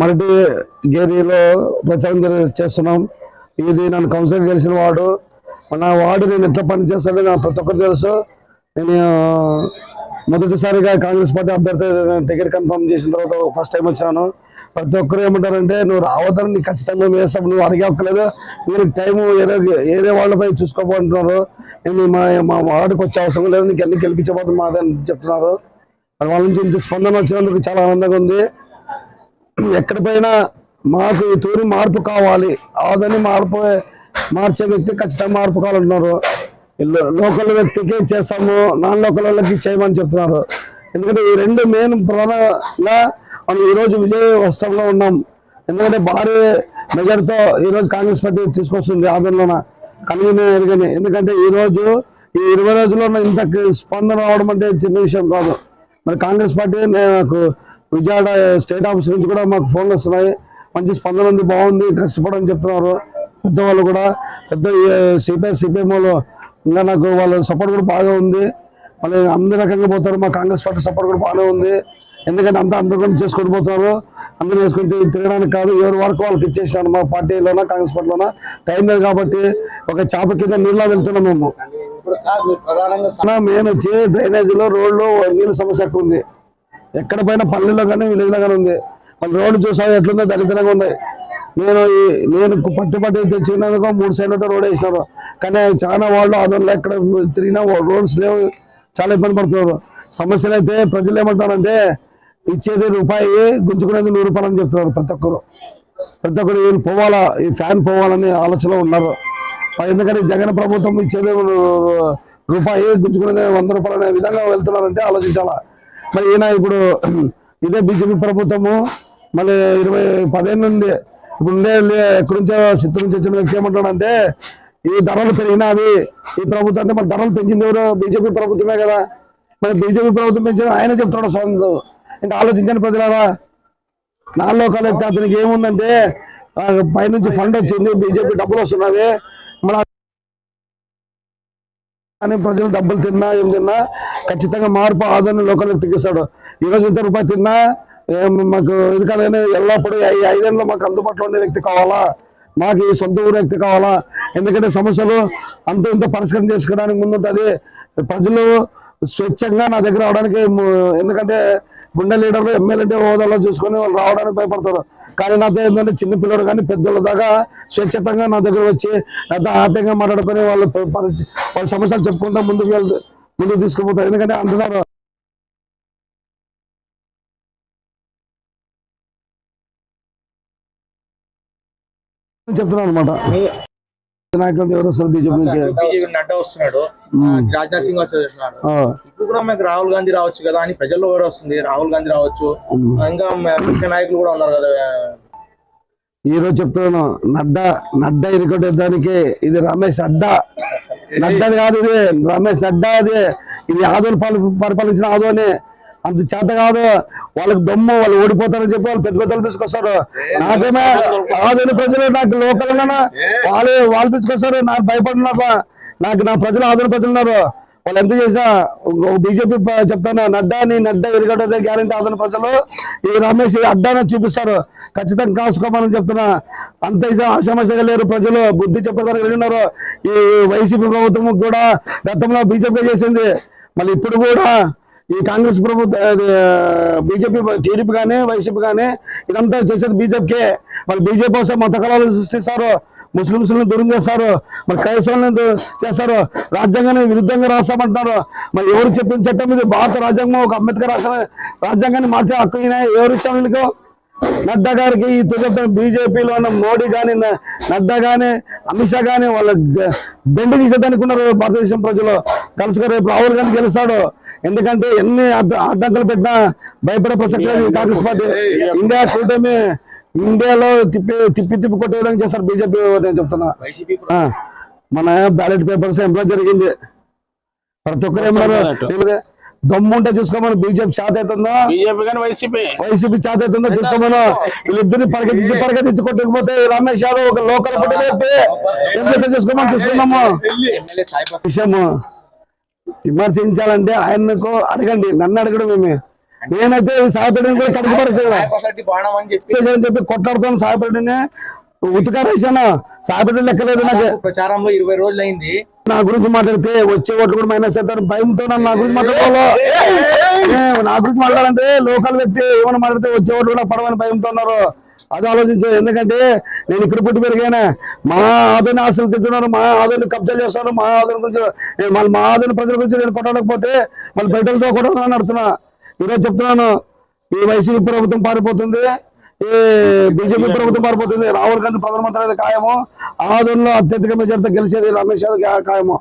మరటి గేరీలో ప్రచారం చేస్తున్నాం. ఇది నన్ను కౌన్సిలర్ గెలిచిన వాడు. నా వార్డు నేను ఎంత పని చేస్తానో నాకు ప్రతి ఒక్కరు తెలుసు. నేను మొదటిసారిగా కాంగ్రెస్ పార్టీ అభ్యర్థి టికెట్ కన్ఫర్మ్ చేసిన తర్వాత ఫస్ట్ టైం వచ్చాను ప్రతి ఒక్కరు ఏమంటారంటే నువ్వు రావద్దని నీకు ఖచ్చితంగా మేము వేస్తాం నువ్వు అడిగే ఒక్కలేదు ఇంకా టైం ఏరే ఏరే వాళ్ళపై చూసుకోబోతున్నారు నేను మా మా వార్డుకి వచ్చే అవసరం లేదు. నీకు అన్ని గెలిపించబోతుంది మాదని చెప్తున్నారు. వాళ్ళ నుంచి ఇంత స్పందన వచ్చినందుకు చాలా ఆనందంగా ఉంది. ఎక్కడిపోయినా మాకు ఈ తూరి మార్పు కావాలి. ఆదని మార్పు మార్చే వ్యక్తి ఖచ్చితంగా మార్పు కావాలంటున్నారు. లోకల్ వ్యక్తికి చేస్తాము నాన్ లోకల్ వాళ్ళకి చేయమని చెప్తున్నారు. ఎందుకంటే ఈ రెండు మెయిన్ ప్రధానంగా మనం ఈరోజు విజయ వస్త్రంలో ఉన్నాం. ఎందుకంటే భారీ మెజార్టీతో ఈరోజు కాంగ్రెస్ పార్టీ తీసుకొస్తుంది ఆందోళన కన్వీనర్ ఎరగని ఎందుకంటే ఈరోజు ఈ ఇరవై రోజుల్లో ఇంత స్పందన రావడం అంటే చిన్న విషయం కాదు. మరి కాంగ్రెస్ పార్టీ నాకు విజయవాడ స్టేట్ ఆఫీస్ నుంచి కూడా మాకు ఫోన్లు వస్తున్నాయి. మంచి స్పందన ఉంది బాగుంది కష్టపడని చెప్తున్నారు. పెద్దవాళ్ళు కూడా పెద్ద సిపిఐ సిపిఎం వాళ్ళు ఇంకా నాకు వాళ్ళ సపోర్ట్ కూడా బాగా ఉంది. మళ్ళీ అన్ని రకంగా పోతారు మా కాంగ్రెస్ పార్టీ సపోర్ట్ కూడా బాగానే ఉంది. ఎందుకంటే అంతా అందరూ చేసుకొని పోతున్నారు. అందరూ చేసుకొని తిరగడానికి కాదు ఎవరి వరకు వాళ్ళకి ఇచ్చేసినాను మా పార్టీలోన కాంగ్రెస్ పార్టీలోనా? టైం లేదు కాబట్టి ఒక చేప కింద నీళ్ళ వెళ్తున్నాం మేము. ఇప్పుడు ప్రధానంగా అన్నా మెయిన్ వచ్చి డ్రైనేజీలో రోడ్లు నీళ్ళ సమస్య ఎక్కువ ఉంది. ఎక్కడ పైన పల్లెల్లో కానీ విలేజ్లో కానీ ఉంది. మన రోడ్డు చూసావు ఎట్లుందో దరిద్రంగా ఉన్నాయి నేను నేను పట్టు పట్టు తెచ్చినందుకు మూడు సైడ్ల రోడ్ వేసినారు. కానీ చాలా వాళ్ళు ఆదోళన ఎక్కడ తిరిగినా రోడ్స్ లేవు. చాలా ఇబ్బంది పడుతున్నారు. సమస్యలు అయితే ప్రజలు ఏమంటారంటే ఇచ్చేది రూపాయి గుంజుకునేది నూరు రూపాయలు అని చెప్తున్నారు ప్రతి ఒక్కరు. ప్రతి ఒక్కరు వీళ్ళు పోవాలా ఈ ఫ్యాన్ పోవాలని ఆలోచనలో ఉన్నారు. ఎందుకంటే జగన్ ప్రభుత్వం ఇచ్చేది రూపాయి గుంజుకునేది వంద రూపాయలు అనే విధంగా వెళ్తున్నారంటే ఆలోచించాలా? మరి ఈయన ఇప్పుడు ఇదే బీజేపీ ప్రభుత్వము మళ్ళీ ఇరవై పదిహేను నుండి ఇప్పుడు ఉండే ఎక్కడి నుంచో చిత్తూరు నుంచి వచ్చిన వ్యక్తి ఏమంటాడంటే ఈ ధరలు పెరిగినవి ఈ ప్రభుత్వం అంటే మరి ధరలు పెంచింది ఎవరు? బీజేపీ ప్రభుత్వమే కదా. మరి బీజేపీ ప్రభుత్వం పెంచిన ఆయన చెప్తున్నాడు స్వాతంత్రం. ఇంకా ఆలోచించండి ప్రజలారా. నాలుగు లోకాలు ఎక్కితే అతనికి ఏముందంటే పైనుంచి ఫండ్ వచ్చింది బీజేపీ డబ్బులు వస్తున్నాయి. కానీ ప్రజలు డబ్బులు తిన్నా ఏం తిన్నా ఖచ్చితంగా మార్పు ఆదరణ లోకల్ తెగిస్తాడు ఇస్తాడు ఈరోజు ఇంత రూపాయి తిన్నా మాకు ఇది కాదని ఎల్లప్పుడూ ఈ ఐదేళ్ళలో మాకు అందుబాటులో ఉండే వ్యక్తి కావాలా? మాకు ఈ సొంత ఊరు వ్యక్తి కావాలా? ఎందుకంటే సమస్యలు అంత ఇంత పరిష్కారం చేసుకోవడానికి ముందుంటుంది. ప్రజలు స్వచ్ఛంగా నా దగ్గర అవడానికి ఎందుకంటే గుండె లీడర్లు ఎమ్మెల్యే హోదాలో చూసుకొని వాళ్ళు రావడానికి భయపడతారు. కానీ నాతో ఏంటంటే చిన్న పిల్లలు కానీ పెద్దల దాకా స్వచ్ఛతంగా నా దగ్గర వచ్చి నాతో ఆటంగా మాట్లాడుకొని వాళ్ళ వాళ్ళ సమస్యలు చెప్పుకుంటా ముందుకు వెళ్తారు ముందుకు తీసుకుపోతారు. ఎందుకంటే అంటున్నారు చెప్తున్నాను అనమాట నాయకులు ఎవరు వస్తారు బీజేపీ నుంచి. వస్తున్నాడు. రాజ్నాథ్ సింగ్ వస్తున్నాడు ఆ, ఇప్పుడు కూడా మనకి రాహుల్ గాంధీ రావచ్చు కదా అని ప్రజల్లో ఎవరు వస్తుంది. రాహుల్ గాంధీ రావచ్చు. ఇంకా ముఖ్య నాయకులు కూడా ఉన్నారు కదా. ఈ రోజు చెప్తున్నాను నడ్డా నడ్డా ఇరుకొట్టేదానికి ఇది రమేష్ అడ్డా. నడ్డాది కాదు ఇది రమేష్ అడ్డా అది. ఇది ఆదోని పాలు పరిపాలించిన ఆదోని అంత చేత కాదు. వాళ్ళకి దమ్ము వాళ్ళు ఓడిపోతారని చెప్పి వాళ్ళు పెద్ద పెద్దలు పిలుచుకొస్తారు. నాకేమే ఆదోని ప్రజలు నాకు లోకల్ వాళ్ళు వాళ్ళు పిలుచుకొస్తారు. నాకు భయపడినారు నాకు నా ప్రజలు ఆదోని ప్రజలు ఉన్నారు. వాళ్ళు ఎంత చేసా బీజేపీ చెప్తాను నడ్డాని నడ్డా ఎరగడే గ్యారంటీ ఆదరణ ప్రజలు. ఈ రమేష్ ఈ అడ్డాని చూపిస్తారు. ఖచ్చితంగా కాసుకోమని చెప్తున్నా. అంత ఆశామశగా లేరు ప్రజలు. బుద్ధి చెప్పడానికి వెళ్ళినారు ఈ వైసీపీ ప్రభుత్వం కూడా గతంలో బీజేపీ చేసింది. మళ్ళీ ఇప్పుడు కూడా ఈ కాంగ్రెస్ ప్రభుత్వం బీజేపీ టీడీపీ కానీ వైసీపీ కానీ ఇదంతా చేసేది బీజేపీకే. వాళ్ళు బీజేపీ కోసం మత కళాలను సృష్టిస్తారు ముస్లింస్లను దూరం చేస్తారు మరి క్రైస్తవులను చేస్తారు రాజ్యాంగాన్ని విరుద్ధంగా రాస్తామంటున్నారు. మరి ఎవరు చెప్పిన చట్టం ఇది? భారత రాజ్యాంగం ఒక అంబేద్కర్ రాసిన రాజ్యాంగాన్ని మార్చే హక్కు ఎవరు ఇచ్చారు వీళ్ళకు? నడ్డా గారికి ఈ చెప్తాను బీజేపీలో ఉన్న మోడీ కానీ నడ్డా కానీ అమిత్ షా కానీ వాళ్ళ బెండ్ బెండ తీసేదానికి ఉన్నారు భారతదేశం ప్రజలు. కలుసుకొని రేపు రాహుల్ గాంధీ గెలుస్తాడు. ఎందుకంటే ఎన్ని అడ్డ- అడ్డంకులు పెట్టినా భయపడే ప్రసక్తి కాంగ్రెస్ పార్టీ. ఇండియా కూటమి ఇండియాలో తిప్పి తిప్పి తిప్పి కొట్టే విధంగా చేస్తారు బీజేపీ నేను చెప్తున్నా. మన బ్యాలెట్ పేపర్స్ ఎంప్లాయ్ జరిగింది. ప్రతి ఒక్కరు ఏమన్నారు ఏమిది? దమ్ము ఉంటే చూసుకోమని బీజేపీ చేత అవుతుందా? వైసీపీ. చేత అవుతుందో చూసుకోమను? వీళ్ళిద్దరిని పరిగెత్తించి పరిగెత్తించి కొట్టకపోతే రమేష్ యాదవ్ ఒక లోకల్ చేస్తే చూసుకోమని చూసుకున్నాము విషయము. విమర్శించాలంటే ఆయనకు అడగండి నన్ను అడగడం ఏమి? నేనైతే ఈ సాయిపేటని కూడా కడుపు పరిస్థితి నాయకొకటి బాణం అని చెప్పి కొట్లాడుతాను సాయిపేటని ఉతికారేసాను సాయిపేట లెక్కలేదు నాకు. ప్రచారంలో ఇరవై రోజులు అయింది నా గురించి మాట్లాడితే వచ్చే ఓట్లు కూడా మైనస్ అవుతారు భయంతో నా గురించి మాట్లాడుకోవాలి నా గురించి మాట్లాడాలంటే లోకల్ వ్యక్తి ఏమైనా మాట్లాడితే వచ్చే ఓట్లు కూడా పడవని భయంతో ఉన్నారు. అది ఆలోచించదు ఎందుకంటే నేను ఇక్కడ పుట్టి పెరిగాను మా ఆదరణ ఆశలు తింటున్నారు మా ఆదరణ కబ్జాలు చేస్తారు మా ఆదరణ గురించి నేను మళ్ళీ మా ఆదరణ ప్రజల గురించి నేను కొట్టకపోతే మళ్ళీ బిడ్డలతో కొట్టాలని అడుగుతున్నా ఈరోజు చెప్తున్నాను ఈ వైసీపీ ప్రభుత్వం పారిపోతుంది ఈ బీజేపీ ప్రభుత్వం పారిపోతుంది రాహుల్ గాంధీ ప్రధానమంత్రి అయితే ఖాయము ఆదరణలో అత్యధిక మెజార్టీతో గెలిచేది రమేష్ యాదవ్ ఖాయము.